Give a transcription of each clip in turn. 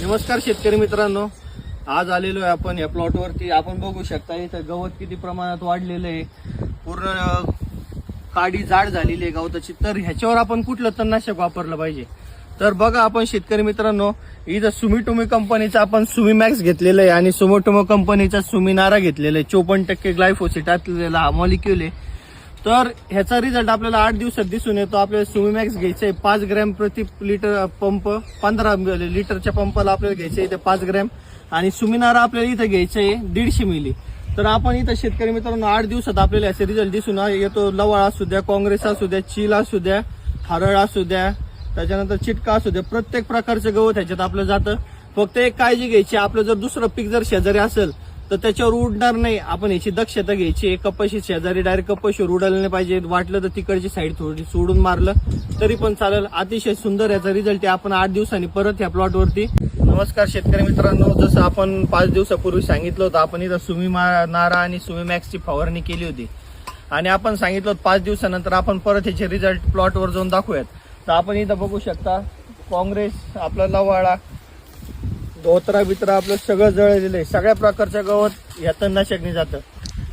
नमस्कार शेतकरी मित्रांनो. आज आलेलो आहे आपण या प्लॉटवरती आपण बघू शकता इथं गवत किती प्रमाणात वाढलेलं आहे. पूर्ण काडी जाड झालेली आहे गवताची. तर ह्याच्यावर आपण कुठलं तणनाशक वापरलं पाहिजे? तर बघा आपण शेतकरी मित्रांनो इथं सुमिटोमी कंपनीचा आपण सुमीमॅक्स घेतलेलं आहे आणि सुमोटोमो कंपनीचा सुमिनारा घेतलेला आहे. चोपन्न टक्के ग्लायफोसिट असलेला हा मॉलिक्युल आहे. तर ह्याचा रिझल्ट आपल्याला आठ दिवसात दिसून येतो. आपल्याला सुमिमॅक्स घ्यायचं आहे. पाच ग्रॅम प्रति लिटर पंप पंधरा लिटरच्या पंपाला आपल्याला घ्यायचं आहे इथे पाच ग्रॅम आणि सुमिनारा आपल्याला इथं घ्यायचं आहे दीडशे मिली तर आपण इथं शेतकरी मित्रांनो आठ दिवसात आपल्याला याचे रिझल्ट दिसून येतो. लवाळ असू द्या काँग्रेस असू द्या चील असू द्या हरळ असू द्या त्याच्यानंतर चिटका असू द्या. प्रत्येक प्रकारचं गवत ह्याच्यात आपलं जातं. फक्त एक काळजी घ्यायची. आपलं जर दुसरं पीक जर शेजारी असेल तर त्याच्यावर उडणार नाही. आपण याची दक्षता घ्यायची कपाशी शेजारी डायरेक्ट कपाशीवर उडायला नाही पाहिजे. वाटलं तर तिकडची साईड थोडी सोडून मारलं. तरी पण चालेल. अतिशय सुंदर याचा रिझल्ट आहे. आपण आठ दिवसांनी परत या प्लॉटवरती नमस्कार शेतकरी मित्रांनो. जसं आपण पाच दिवसापूर्वी सांगितलं होतं आपण इथं सुमी नारा आणि सुमी मॅक्सची फवारणी केली होती. आणि आपण सांगितलं होतं पाच दिवसानंतर आपण परत याचे रिझल्ट प्लॉटवर जाऊन दाखवूयात. तर आपण इथं बघू शकता काँग्रेस आपला लवाळा धोत्रा बितरा आपलं सगळं जळलेलं आहे. सगळ्या प्रकारचं गवत या तणनाशकने जातं.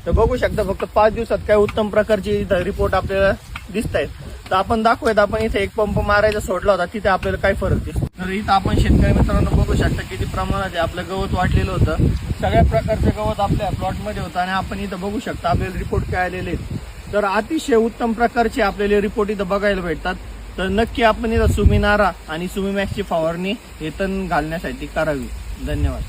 तर बघू शकता फक्त पाच दिवसात काय उत्तम प्रकारची इथं रिपोर्ट आपल्याला दिसत आहेत. तर आपण दाखवूयात आपण इथे एक पंप मारायचा सोडला होता तिथे आपल्याला काय फरक दिसतो? तर इथं आपण शेतकरी मित्रांनो बघू शकता किती प्रमाणात आहे. आपलं गवत वाटलेलं होतं. सगळ्या प्रकारचं गवत आपल्या प्लॉटमध्ये होतं आणि आपण इथं बघू शकता आपल्याला रिपोर्ट काय आलेले आहेत. तर अतिशय उत्तम प्रकारचे आपल्याला रिपोर्ट इथं बघायला भेटतात. तर नक्की आपण इथं सुमिनारा आणि सुमी मॅक्सची फवारणी हे तण घालण्यासाठी करावी. धन्यवाद.